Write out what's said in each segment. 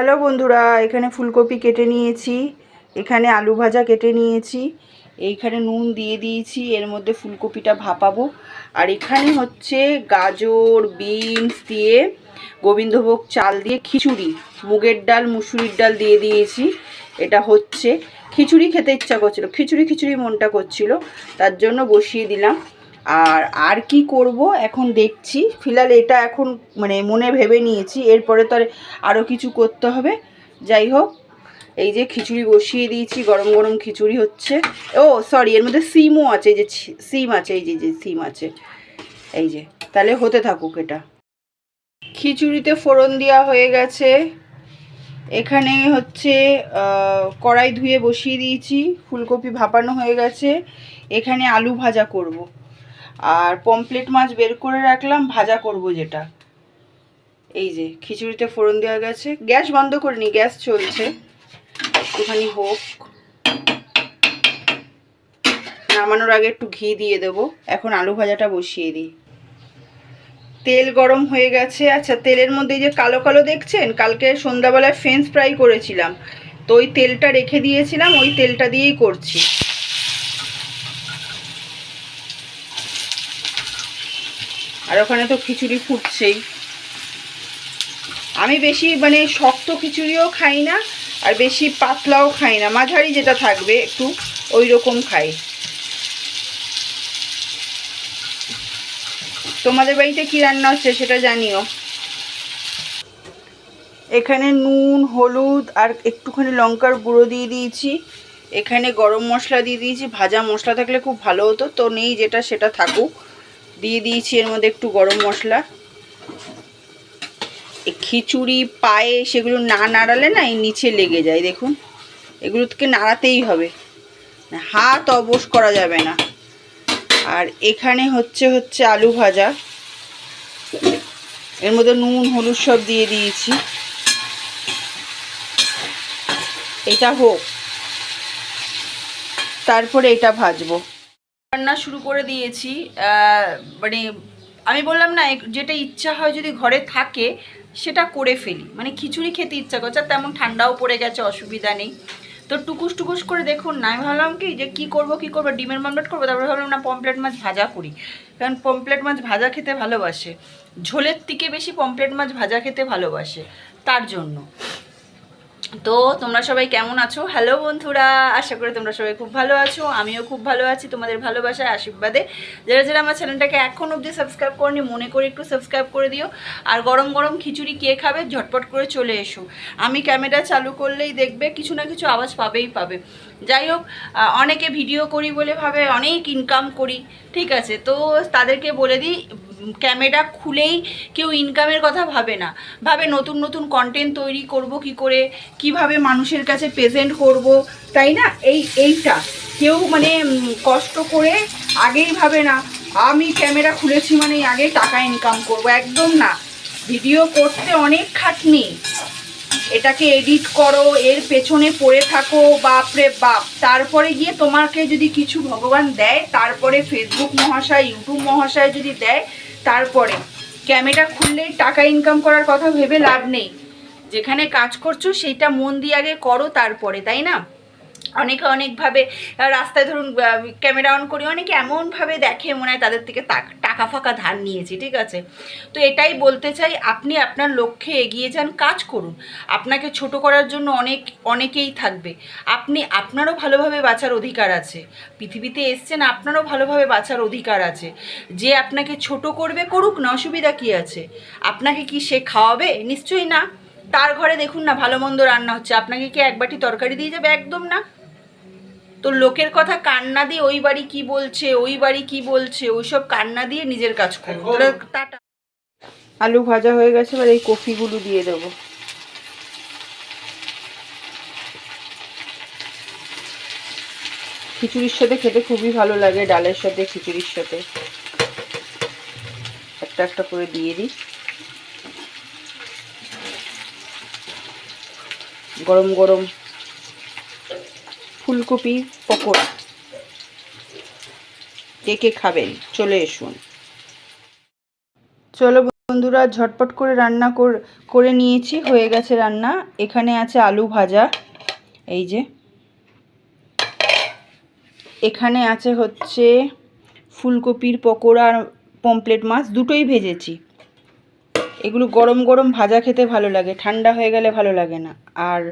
Hello বন্ধুরা, এখানে ফুলকপি কেটে নিয়েছি, এখানে আলু ভাজা কেটে নিয়েছি, এইখানে নুন দিয়ে দিয়েছি, এর মধ্যে ফুলকপিটা ভাপাবো। আর এখানে হচ্ছে গাজর, বিনস দিয়ে গোবিন্দভোগ চাল দিয়ে খিচুড়ি, মুগের ডাল, মুসুরির ডাল দিয়ে দিয়েছি, এটা হচ্ছে। খিচুড়ি খেতে ইচ্ছা করছিল, খিচুড়ি খিচুড়ি মনটা করছিল, তার জন্য বসিয়ে দিলাম। আর আর কি করব এখন দেখছি। ফিলহাল এটা এখন মানে মনে ভেবে নিয়েছি। এরপরে তো আরও কিছু করতে হবে। যাই হোক, এই যে খিচুড়ি বসিয়ে দিয়েছি, গরম গরম খিচুড়ি হচ্ছে। ও সরি এর মধ্যে সিমও আছে যে সিম আছে, এই যে যে সিম আছে। এই যে, তাহলে হতে থাকুক এটা। খিচুড়িতে ফোড়ন দেওয়া হয়ে গেছে। এখানে হচ্ছে কড়াই ধুয়ে বসিয়ে দিয়েছি। ফুলকপি ভাপানো হয়ে গেছে। এখানে আলু ভাজা করব। আর পমপ্লেট মাছ বের করে রাখলাম, ভাজা করব যেটা। এই যে, খিচুড়িতে ফোড়ন দেওয়া গেছে। গ্যাস বন্ধ করিনি, গ্যাস চলছে। একটুখানি হোক। নামানোর আগে একটু ঘি দিয়ে দেবো। এখন আলু ভাজাটা বসিয়ে দিই। তেল গরম হয়ে গেছে। আচ্ছা তেলের মধ্যে যে কালো কালো দেখছেন? কালকে সন্ধ্যাবেলায় ফ্রেঞ্চ ফ্রাই করেছিলাম। তো ওই তেলটা রেখে দিয়েছিলাম, ওই তেলটা দিয়েই করছি। আর ওখানে তো খিচুড়ি ফুটছেই। আমি বেশি মানে শক্ত খিচুড়িও খাই না, আর বেশি পাতলাও খাই না। মাঝারি যেটা থাকবে একটু ওই রকম খাই। তোমাদের বাড়িতে কি রান্না হচ্ছে সেটা জানিও। এখানে নুন, হলুদ আর একটুখানি লঙ্কার গুঁড়ো দিয়ে দিয়েছি। এখানে গরম মশলা দিয়ে দিয়েছি। ভাজা মশলা থাকলে খুব ভালো হতো। তো নেই যেটা, সেটা থাকুক। দিয়ে দিয়েছি এর মধ্যে একটু গরম মশলা। খিচুড়ি পায়ে সেগুলো না নাড়ালে না এই নিচে লেগে যায়, দেখুন। এগুলোকে নাড়াতেই হবে। হাত অবশ করা যাবে না। আর এখানে হচ্ছে হচ্ছে আলু ভাজা। এর মধ্যে নুন, হলুদ সব দিয়ে দিয়েছি। এটা হোক। তারপরে এটা ভাজবো। রান্না শুরু করে দিয়েছি মানে আমি বললাম না যেটা ইচ্ছা হয় যদি ঘরে থাকে, সেটা করে ফেলি। মানে খিচুড়ি খেতে ইচ্ছা করছে তেমন ঠান্ডাও পড়ে গেছে, অসুবিধা নেই। তো টুকুস টুকুস করে দেখুন না, আমি ভাবলাম কি যে কি করব, কি করব, ডিমের মামলেট করব, তারপরে ভাবলাম না পমপ্লেট মাছ ভাজা করি। কারণ পমপ্লেট মাছ ভাজা খেতে ভালোবাসে। ঝোলের থেকে বেশি পমপ্লেট মাছ ভাজা খেতে ভালোবাসে, তার জন্য। তো তোমরা সবাই কেমন আছো? হ্যালো বন্ধুরা, আশা করি তোমরা সবাই খুব ভালো আছো, আমিও খুব ভালো আছি তোমাদের ভালোবাসায় আশীর্বাদে। যারা যারা আমার চ্যানেলটাকে এখন অবধি সাবস্ক্রাইব করনি, মনে করে একটু সাবস্ক্রাইব করে দিও। আর গরম গরম খিচুড়ি কে খাবে? ঝটপট করে চলে এসো। আমি ক্যামেরা চালু করলেই দেখবে, কিছু না কিছু আওয়াজ পাবেই পাবে। যাই হোক অনেকে ভিডিও করি বলে ভাবে, অনেক ইনকাম করি, ঠিক আছে? তো তাদেরকে বলে দিই ক্যামেরা খুলেই কেউ ইনকামের কথা ভাবে না। ভাবে নতুন নতুন কন্টেন্ট তৈরি করব কি করে, কীভাবে মানুষের কাছে প্রেজেন্ট করব, তাই না? এই, এইটা। কেউ মানে কষ্ট করে আগেই ভাবে না, আমি ক্যামেরা খুলেছি মানে আগে টাকা ইনকাম করব। একদম না। ভিডিও করতে অনেক খাটনি। এটাকে এডিট করো, এর পেছনে পড়ে থাকো বাপরে বাপ। তারপরে গিয়ে তোমাকে যদি কিছু ভগবান দেয়, তারপরে ফেসবুক মহাশয় ইউটিউব মহাশয় যদি দেয় তারপরে ক্যামেরা খুললে টাকা ইনকাম করার কথা ভেবে লাভ নেই। যেখানে কাজ করছ, সেইটা মন দিয়ে আগে করো তারপরে, তাই না? অনেকে অনেকভাবে রাস্তায় ধরুন ক্যামেরা অন করি, অনেকে এমনভাবে দেখে মনে হয় তাদের থেকে টাকা ফাঁকা ধার নিয়েছি, ঠিক আছে? তো এটাই বলতে চাই, আপনি আপনার লক্ষ্যে এগিয়ে যান, কাজ করুন। আপনাকে ছোট করার জন্য অনেক, অনেকেই থাকবে। আপনি, আপনারও ভালোভাবে বাঁচার অধিকার আছে। পৃথিবীতে এসছেন, আপনারও ভালোভাবে বাঁচার অধিকার আছে। যে আপনাকে ছোট করবে করুক, না অসুবিধা কী আছে? আপনাকে কি সে খাওয়াবে? নিশ্চয়ই না। তার ঘরে দেখুন না, ভালো মন্দ রান্না হচ্ছে। আপনাকে কি এক বাটি তরকারি দিয়ে যাবে? একদম না। তো লোকের কথা কান্না দিয়ে ওই বাড়ি কি বলছে ওই বাড়ি কি বলছে ওইসব কান্না দিয়ে নিজের কাজ তাহলে টাটা। আলু ভাজা হয়ে গেছে এবার এই কফিগুলো দিয়ে দেবো। খিচুড়ির সাথে খেতে খুবই ভালো লাগে ডালের সাথে খিচুড়ির সাথে। একটা একটা করে দিয়ে দিই। গরম গরম। ফুলকপি পকোড়া। কে কে খাবেন? চলে এসুন। চলো বন্ধুরা, ঝটপট করে রান্না কর- নিয়েছি, হয়ে গেছে রান্না। এখানে আছে আলু ভাজা, এই যে। এখানে আছে হচ্ছে ফুলকপির পকোড়া আর পমপ্লেট মাছ, দুটোই ভেজেছি। এগুলো গরম গরম ভাজা খেতে ভালো লাগে, ঠান্ডা হয়ে গেলে ভালো লাগে না। আর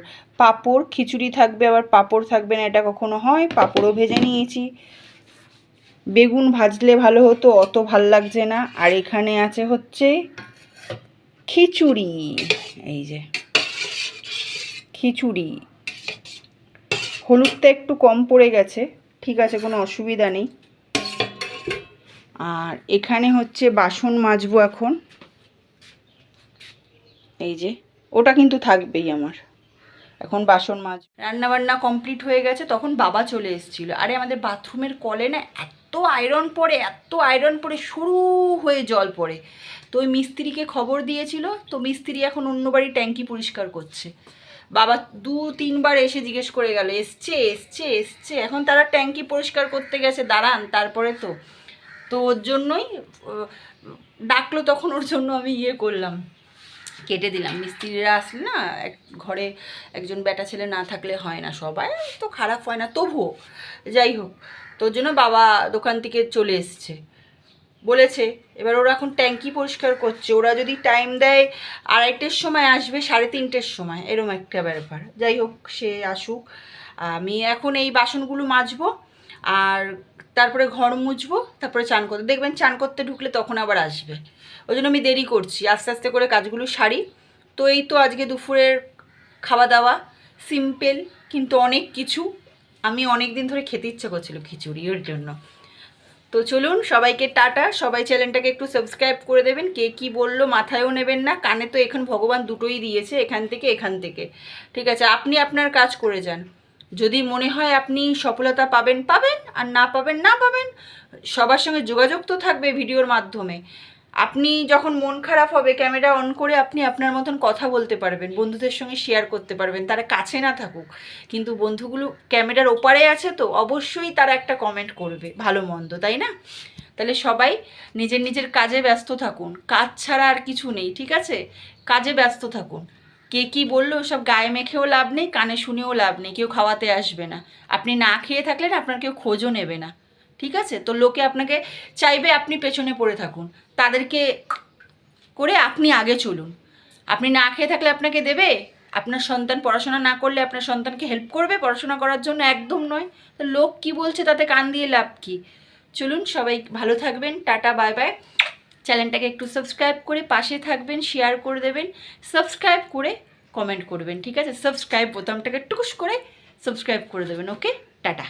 পাঁপড়, খিচুড়ি থাকবে, আবার পাঁপড় থাকবে না, এটা কখনো হয়? পাঁপড়ও ভেজে নিয়েছি। বেগুন ভাজলে ভালো হতো, অত ভালো লাগছে না। আর এখানে আছে হচ্ছে খিচুড়ি, এই যে খিচুড়ি। হলুদটা একটু কম পড়ে গেছে, ঠিক আছে, কোনো অসুবিধা নেই। আর এখানে হচ্ছে বাসন মাজবো এখন। এই যে, ওটা কিন্তু থাকবেই আমার। এখন বাসন মাজ রান্না বান্না কমপ্লিট হয়ে গেছে, তখন বাবা চলে এসেছিল। আরে, আমাদের বাথরুমের কলে না এত আয়রন পড়ে, এত আয়রন পড়ে, শুরু হয়ে জল পড়ে। তো ওই মিস্ত্রিকে খবর দিয়েছিল, তো মিস্ত্রি এখন অন্য বাড়ি ট্যাঙ্কি পরিষ্কার করছে। বাবা দু, তিনবার এসে জিজ্ঞেস করে গেল, এসছে এসছে এসছে। এখন তারা ট্যাঙ্কি পরিষ্কার করতে গেছে, দাঁড়ান, তারপরে তো। তো ওর জন্যই ডাকলো, তখন ওর জন্য আমি ইয়ে করলাম। কেটে দিলাম। মিস্ত্রিরা আসলে না, এক ঘরে একজন বেটা ছেলে না থাকলে হয় না সবাই, তো খারাপ হয় না। তবুও, যাই হোক তোর জন্য বাবা দোকান থেকে চলে এসছে। বলেছে, এবার ওরা এখন ট্যাঙ্কি পরিষ্কার করছে। ওরা যদি টাইম দেয়, আড়াইটের সময় আসবে, সাড়ে তিনটের সময়। এরম একটা ব্যাপার। যাই হোক, সে আসুক। আমি এখন এই বাসনগুলো মাজবো। আর তারপরে ঘর মুছবো, তারপরে চান করতে। দেখবেন চান করতে ঢুকলে তখন আবার আসবে। ওই জন্য আমি দেরি করছি। আস্তে আস্তে করে কাজগুলো সারি। তো এই তো আজকে দুপুরের খাওয়া দাওয়া সিম্পল, কিন্তু অনেক কিছু। আমি অনেক দিন ধরে খেতে ইচ্ছা করছিল খিচুড়ি ওর জন্য। তো চলুন, সবাইকে টাটা। সবাই চ্যানেলটাকে একটু সাবস্ক্রাইব করে দেবেন। কে কি বলল মাথায়ও নেবেন না। কানে তো এখন ভগবান দুটোই দিয়েছে, এখান থেকে এখান থেকে। ঠিক আছে, আপনি আপনার কাজ করে যান। যদি মনে হয় আপনি সফলতা পাবেন পাবেন, আর না পাবেন না পাবেন, সবার সঙ্গে যোগাযোগ তো থাকবে ভিডিওর মাধ্যমে। আপনি যখন মন খারাপ হবে, ক্যামেরা অন করে আপনি আপনার মতন কথা বলতে পারবেন, বন্ধুদের সঙ্গে শেয়ার করতে পারবেন, তারা কাছে না থাকুক। কিন্তু বন্ধুগুলো ক্যামেরার ওপারে আছে তো, অবশ্যই তারা একটা কমেন্ট করবে, ভালো মন্দ, তাই না? তাহলে সবাই নিজের নিজের কাজে ব্যস্ত থাকুন। কাজ ছাড়া আর কিছু নেই, ঠিক আছে? কাজে ব্যস্ত থাকুন। কে কি বলল সব গায়ে মেখেও লাভ নেই, কানে শুনেও লাভ নেই, কেউ খাওয়াতে আসবে না। আপনি না খেয়ে থাকলে না আপনার কেউ খোঁজও নেবে না। ঠিক আছে? তো লোকে আপনাকে চাইবে আপনি পেছনে পড়ে থাকুন। তাদেরকে করে আপনি আগে চলুন। আপনি না খেয়ে থাকলে আপনাকে দেবে? আপনার সন্তান পড়াশোনা না করলে আপনার সন্তানকে হেল্প করবে পড়াশোনা করার জন্য? একদম নয়। তো লোক কি বলছে তাতে কান দিয়ে লাভ কি? চলুন সবাই ভালো থাকবেন। Tata, bye bye. চ্যানেলটাকে একটু সাবস্ক্রাইব করে পাশে থাকবেন শেয়ার করে দেবেন সাবস্ক্রাইব করে কমেন্ট করবেন, ঠিক আছে? সাবস্ক্রাইব বোতামটাকে টুকুস করে সাবস্ক্রাইব করে দেবেন ওকে টাটা।